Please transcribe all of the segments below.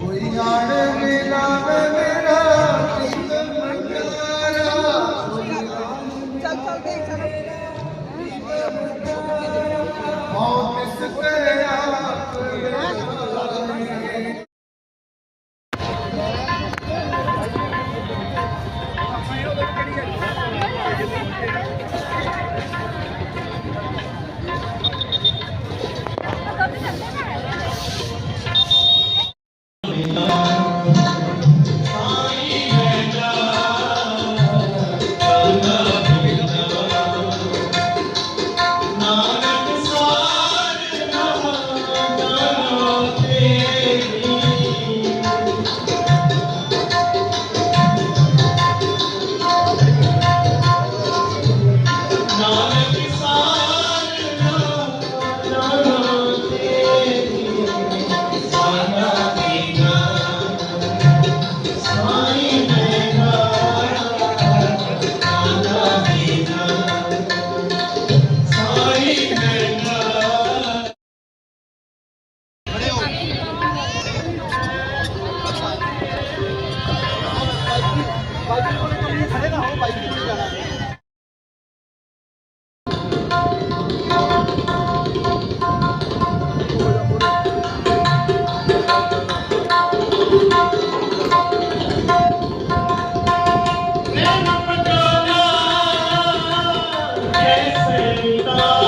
我应该。ਖੜੇ ਨਾ ਹੋ ਬਾਈਕ ਪਿੱਛੇ ਜਾਣਾ Yes,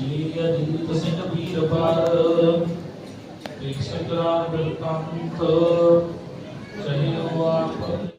वीर्यदिन्दुकसेन वीरपार प्रेक्षकरान् वृत्तान्त चयनवान्